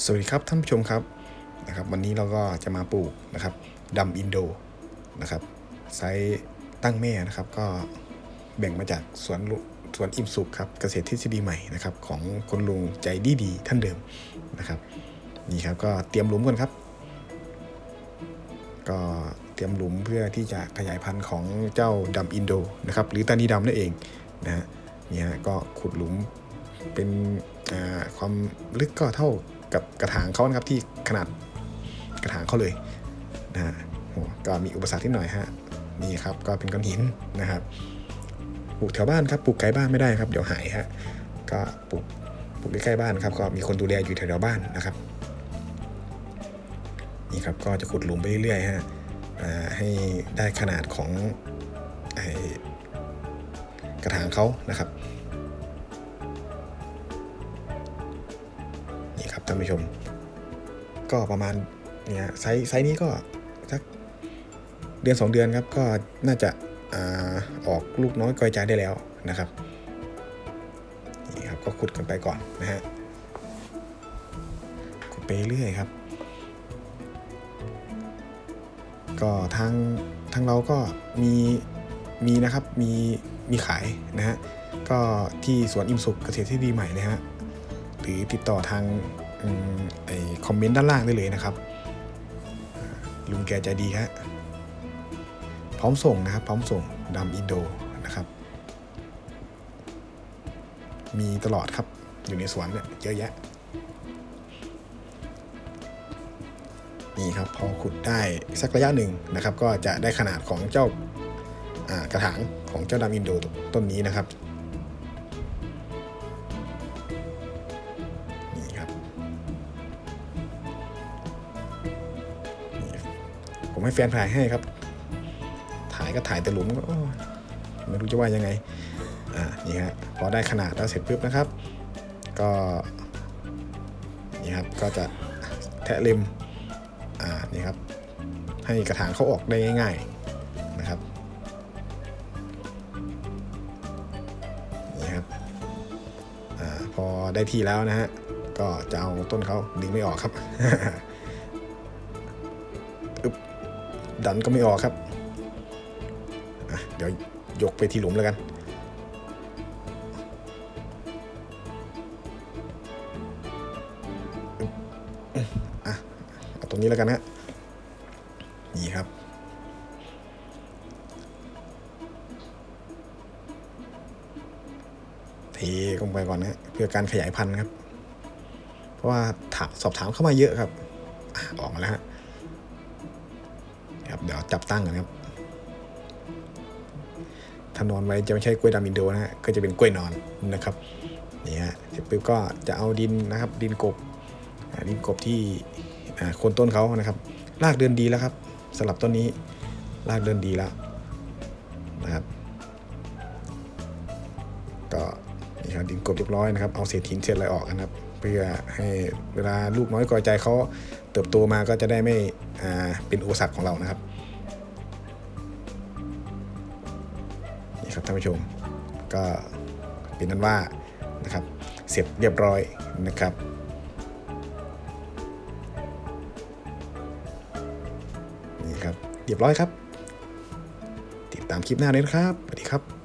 สวัสดีครับท่านผู้ชมครับนะครับ วันนี้เราก็จะมาปลูกนะครับดำอินโดนะครับไซส์ตั้งแม่นะครับ ก็แบ่งมาจากสวนสวนอิมสุขครับเกษตรทฤษฎีใหม่นะครับ ของคุณลุงใจดีดีๆท่านเดิมนะครับ นี่ครับก็เตรียมหลุมกันครับ ก็เตรียมหลุมเพื่อที่จะขยายพันธุ์ของเจ้าดำอินโดนะครับ หรือตานีดำนั่นเองนะฮะเนี่ยก็ขุดหลุมเป็นความลึกก็เท่า กับกระถางเขานะครับที่ขนาดกระถางเขาเลยนะฮะก็มีอุปสรรคที่หน่อยฮะนี่ครับก็เป็นก้อนหินนะครับปลูกแถวบ้านครับปลูกไกลบ้านไม่ได้ครับเดี๋ยวหายฮะก็ปลูกปลูกใกล้ๆบ้านครับก็มีคนดูแลอยู่แถวๆบ้านนะครับนี่ครับก็จะขุดหลุมไปเรื่อยๆฮะให้ได้ขนาดของไอ้กระถางเขานะครับ นี่ครับท่านผู้ชม ก็ประมาณเนี่ยไซส์ไซส์นี้ก็สักเดือน 2 เดือนครับ ก็น่าจะอาออกลูกน้อยกอยใจได้แล้วนะครับนี่ครับก็ขุดกันไปก่อนนะฮะขุดไปเรื่อยครับ ก็ทางทางเราก็มีมีนะครับมีมีขายนะฮะก็ที่สวนอิมสุขเกษตรที่ดีใหม่นะฮะ หรือติดต่อทางอืมไอคอมเมนต์ด้านล่างได้เลยนะครับ ลุงแกใจดีฮะพร้อมส่งนะครับ พร้อมส่งดำอินโดนะครับ มีตลอดครับอยู่ในสวนเนี่ยเยอะแยะ นี่ครับพอขุดได้สักระยะหนึ่งนะครับ ก็จะได้ขนาดของเจ้ากระถางของเจ้าดำอินโดต้นนี้นะครับ ผมให้แฟนถ่ายให้ครับ ถ่ายก็ถ่ายแต่หลุมก็ไม่รู้จะว่ายังไง อ่า นี่ฮะ พอได้ขนาดแล้วเสร็จปุ๊บนะครับ ก็ นี่ครับ ก็จะแทะเล็ม อ่า นี่ครับ ให้กระถางเขาออกได้ง่าย ๆ นะครับ นี่ครับ อ่า พอได้ที่แล้วนะฮะ ก็จะเอาต้นเขาดึงไม่ออกครับ ดันก็ไม่ออกครับ เดี๋ยวยกไปที่หลุมแล้วกัน อะเอาตรงนี้แล้วกันฮะ นี่ครับ เทลงไปก่อนนะเพื่อการขยายพันธุ์ครับ เพราะว่าถามสอบถามเข้ามาเยอะครับ ออกมาแล้วฮะ เดี๋ยวจับตั้งกันครับถ้านอนไว้จะไม่ใช่กล้วยดำอินโดนะฮะก็จะเป็นกล้วยนอนนะครับนี่ฮะเสร็จปุ๊บก็จะเอาดินนะครับ ดินกบดินกบที่โคนต้นเขานะครับรากเดินดีแล้วครับสำหรับต้นนี้รากเดินดีแล้วนะครับก็นี่ครับดินกบเรียบร้อยนะครับเอาเศษหินเศษอะไรออกนะครับ เพื่อให้เวลาลูกน้อยกอใจเขาเติบโตมาก็จะได้ไม่อ่าเป็นอุปสรรคของเรานะครับ ครับท่านผู้ชม ก็เป็นนั้นว่านะครับเสร็จเรียบร้อยนะครับนี่ครับเรียบร้อยครับ ติดตามคลิปหน้าเลยนะครับสวัสดีครับ